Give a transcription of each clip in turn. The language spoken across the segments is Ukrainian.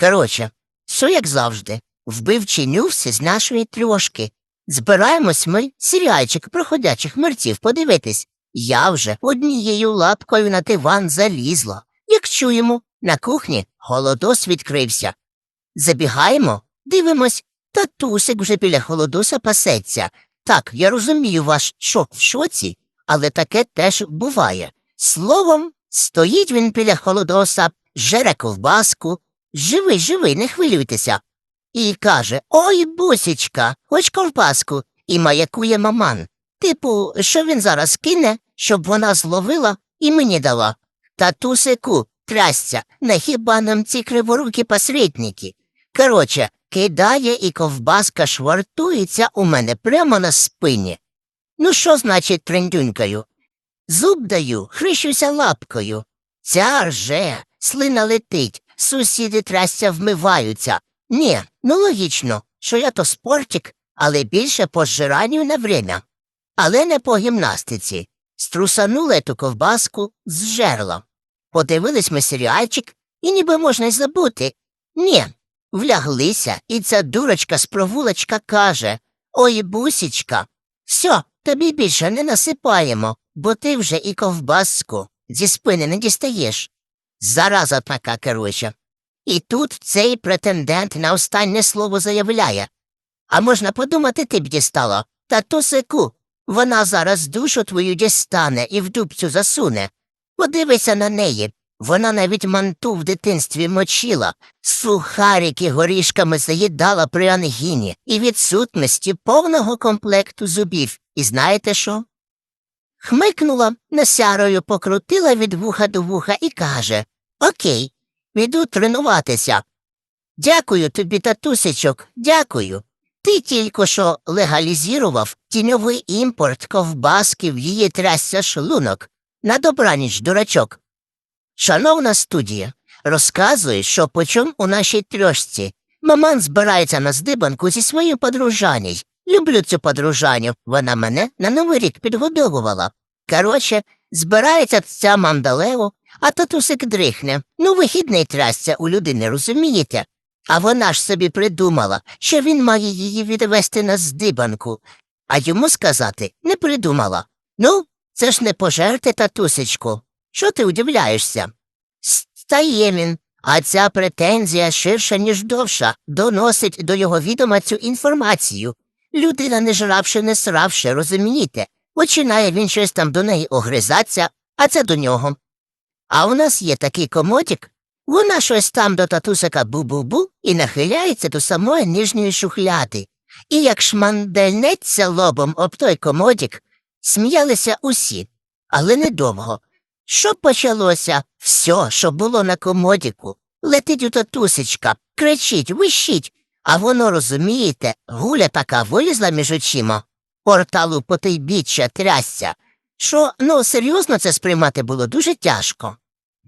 Коротше, все як завжди. Вбивчий нювс з нашої трьошки. Збираємось ми серіальчик про ходячих мерців подивитись. Я вже однією лапкою на диван залізла. Як чуємо, на кухні голодос відкрився. Забігаємо, дивимось, татусик вже біля холодоса пасеться. Так, я розумію ваш шок в шоці, але таке теж буває. Словом, стоїть він біля холодоса, жере ковбаску. Живий, живий, не хвилюйтеся. І каже Ой, бусічка, хоч ковбаску, і маякує маман. Типу, що він зараз кине, щоб вона зловила і мені дала. Татусику, трясця, не хіба нам ці криворукі посередники. Короче, кидає і ковбаска швартується у мене прямо на спині. Ну що значить трендюнькаю? Зуб даю, хрещуся лапкою. Ця рже, слина летить, сусіди трясця вмиваються. Ні, ну логічно, що я то спортик, але більше по зжиранню на время. Але не по гімнастиці. Струсанула ту ковбаску з жерла. Подивились ми серіальчик, і ніби можна й забути. Ні, вляглися, і ця дурочка з провулочка каже Ой, бусічка, все, тобі більше не насипаємо, бо ти вже і ковбаску зі спини не дістаєш. Зараза така керуюча. І тут цей претендент на останнє слово заявляє. А можна подумати, ти б дістала. Та то секу. Вона зараз душу твою дістане і в дубцю засуне. Подивися на неї. Вона навіть манту в дитинстві мочила, сухарики горішками заїдала при ангіні і відсутності повного комплекту зубів. І знаєте що? Хмикнула, насярою покрутила від вуха до вуха і каже Окей, піду тренуватися. Дякую тобі, татусечок, дякую. Ти тільки що легалізірував тіньовий імпорт ковбаски в її трясся шлунок. На добраніч, дурачок. Шановна студія, розказує, що почом у нашій трьошці. Маман збирається на здибанку зі своєю подружаній. Люблю цю подружаню, вона мене на новий рік підгодовувала. Короче, збирається ця мандалево, а татусик дрихне. Ну, вихідний трясся у людини, розумієте? А вона ж собі придумала, що він має її відвести на здибанку, а йому сказати не придумала. Ну, це ж не пожерти, татусечку. Що ти удивляєшся? Стає він, а ця претензія ширша, ніж довша, доносить до його відома цю інформацію. Людина, не жравши, не сравши, розумієте? Починає він щось там до неї огризатися, а це до нього. А у нас є такий комодік, вона щось там до татусика бу-бу-бу і нахиляється до самої нижньої шухляди. І як шмандельнеться лобом об той комодік, сміялися усі, але недовго. Що почалося? Все, що було на комодіку. Летить у татусечка, кричить, вищить, а воно, розумієте, гуля така вилізла між очима, порталу потойбіччя трясся, що, ну, серйозно це сприймати було дуже тяжко.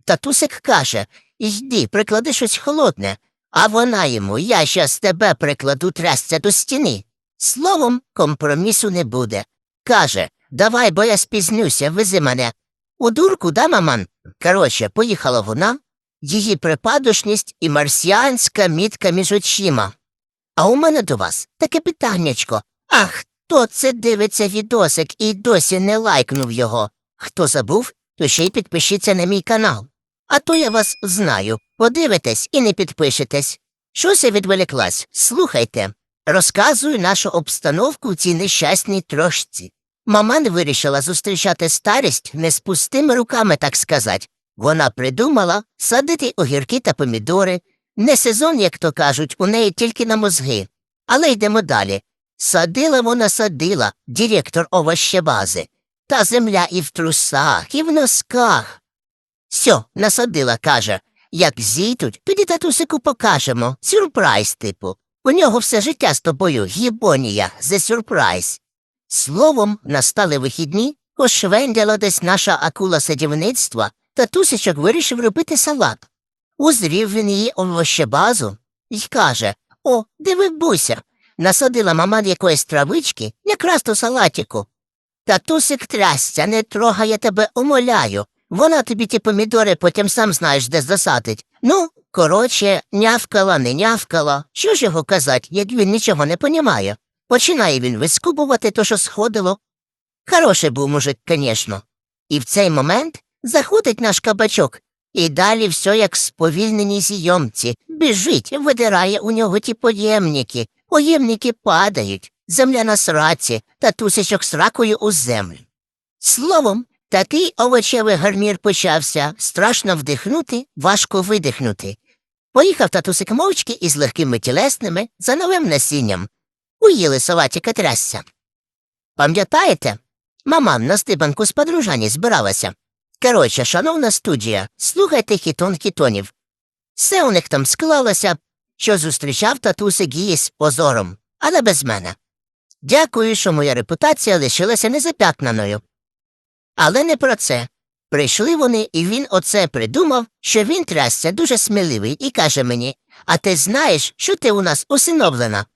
Татусик каже Йди, приклади щось холодне, а вона йому я щас тебе прикладу трясця до стіни. Словом, компромісу не буде. Каже Давай, бо я спізнюся, вези мене. У дурку, да, маман? Коротше, поїхала вона, її припадушність і марсіанська мітка між очима. А у мене до вас таке питаннячко. А хто це дивиться відосик і досі не лайкнув його? Хто забув, то ще й підпишіться на мій канал. А то я вас знаю. Подивитесь і не підпишетесь. Щось я відволіклась. Слухайте. Розказую нашу обстановку в цій нещасній трошці. Маман вирішила зустрічати старість не з пустими руками, так сказати. Вона придумала садити огірки та помідори. Не сезон, як то кажуть, у неї тільки на мозги. Але йдемо далі. Садила вона садила, директор овощебази. Та земля і в трусах, і в носках. Сьо, насадила, каже. Як зійдуть, тоді татусику покажемо. Сюрприз, типу. У нього все життя з тобою гібонія за сюрприз. Словом, настали вихідні, пошвендяла десь наша акула садівництва, татусичок вирішив робити салат. Узрів він її овощебазу й каже О, диви, буся. Насадила мама якоїсь травички, якраз то салатіку. Татусик трясця, не трогає тебе, умоляю. Вона тобі ті помідори потім сам знаєш, де засадить, Ну, коротше, нявкала, не нявкала. Що ж його казать, як він нічого не понімає? Починає він вискубувати то, що сходило. Хороший був мужик, звісно. І в цей момент заходить наш кабачок, і далі все як в сповільненій зйомці. Біжить, видирає у нього ті поємники. Поємники падають, земля на сраці, та тусичок з ракою у землю. Словом, такий овочевий гармір почався, страшно вдихнути, важко видихнути. Поїхав татусик мовчки із легкими тілесними за новим насінням. Уїли соватіка трясся. Пам'ятаєте? Мама на стибанку з подружані збиралася. Коротше, шановна студія, слухайте хітон хітонів. Все у них там склалося, що зустрічав татусик її з позором, але без мене. Дякую, що моя репутація лишилася незапятнаною. Але не про це. Прийшли вони, і він оце придумав, що він трясся дуже сміливий, і каже мені А ти знаєш, що ти у нас усиновлена?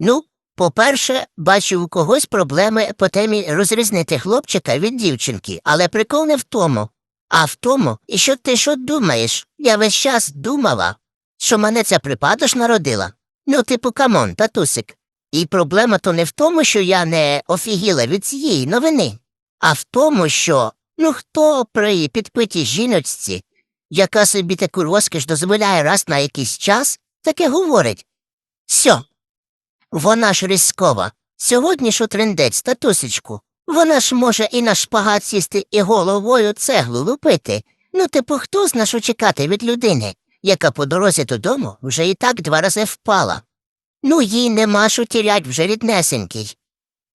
Ну, по-перше, бачу у когось проблеми по темі розрізнити хлопчика від дівчинки, але прикол не в тому. А в тому, і що ти що думаєш? Я весь час думала, що мене ця припадош народила. Ну, типу, камон, татусик. І проблема то не в тому, що я не офігіла від цієї новини, а в тому, що ну хто при підпитій жіночці, яка собі таку розкіш дозволяє раз на якийсь час, таке говорить. Сьо, вона ж різкова. Сьогодні ж у трендець, татусечку. Вона ж може і на шпагат сісти, і головою цеглу лупити. Ну, типу, хто зна, що чекати від людини, яка по дорозі додому вже і так два рази впала. Ну, їй нема що тірять вже ріднесенький.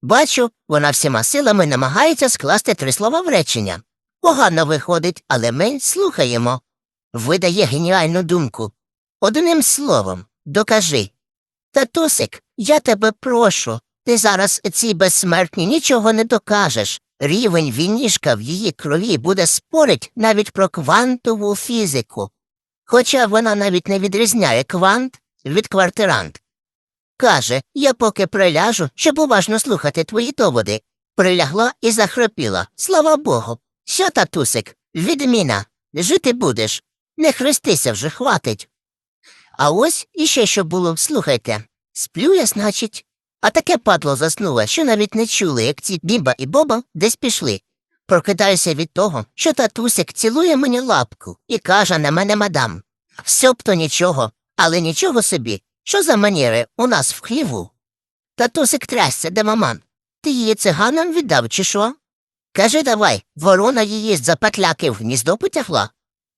Бачу, вона всіма силами намагається скласти три слова в речення. Погано виходить, але ми слухаємо. Видає геніальну думку. Одним словом, докажи. Татусик, я тебе прошу. Ти зараз цій безсмертній нічого не докажеш. Рівень вінішка в її крові буде спорить навіть про квантову фізику. Хоча вона навіть не відрізняє квант від квартирант. Каже, я поки приляжу, щоб уважно слухати твої доводи. Прилягла і захропіла. Слава Богу. Що, татусик, відміна, жити будеш. Не хрестися вже, хватить. А ось іще що було, слухайте. Сплю я, значить. А таке падло заснула, що навіть не чули, як ці бімба і боба десь пішли. Прокидаюся від того, що татусик цілує мені лапку і каже на мене мадам. Все б то нічого, але нічого собі. Що за маніри у нас в хліву? Татусик трясся, де маман. Ти її циганам віддав, чи що? Кажи давай, ворона її з запетляки в гніздо потягла.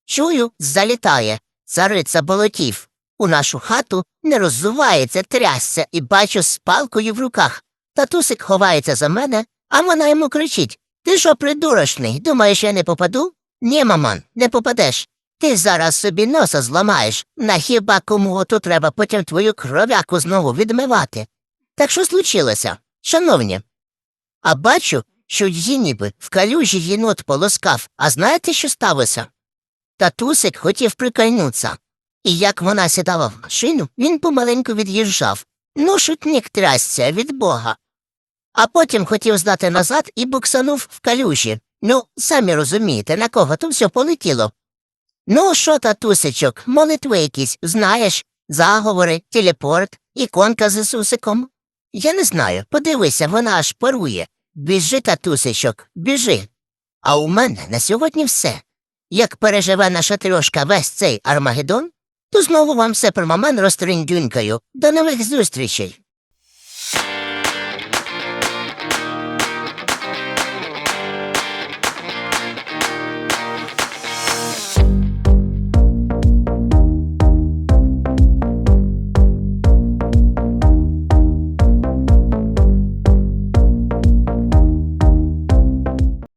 Чую, залітає, цариця болотів. У нашу хату не роззувається, трясся і бачу з палкою в руках. Татусик ховається за мене, а вона йому кричить Ти що, придурочний, думаєш, я не попаду? Ні, маман, не попадеш. Ти зараз собі носа зламаєш, на хіба кому ото треба потім твою кров'яку знову відмивати. Так що случилося, шановні? А бачу, що її ніби в калюжі єнот полоскав, а знаєте, що сталося? Татусик хотів прикольнуться. І як вона сідала в машину, він помаленьку від'їжджав. Ну, шутник трясся від бога. А потім хотів здати назад і буксанув в калюжі. Ну, самі розумієте, на кого то все полетіло. Ну, що, татусечок, молитви якісь, знаєш, заговори, телепорт, іконка з Ісусиком. Я не знаю, подивися, вона аж парує. Біжи, татусечок, біжи. А у мене на сьогодні все. Як переживе наша трьошка весь цей Армагеддон, то знову вам все про маман розтрендюнькаю. До нових зустрічей.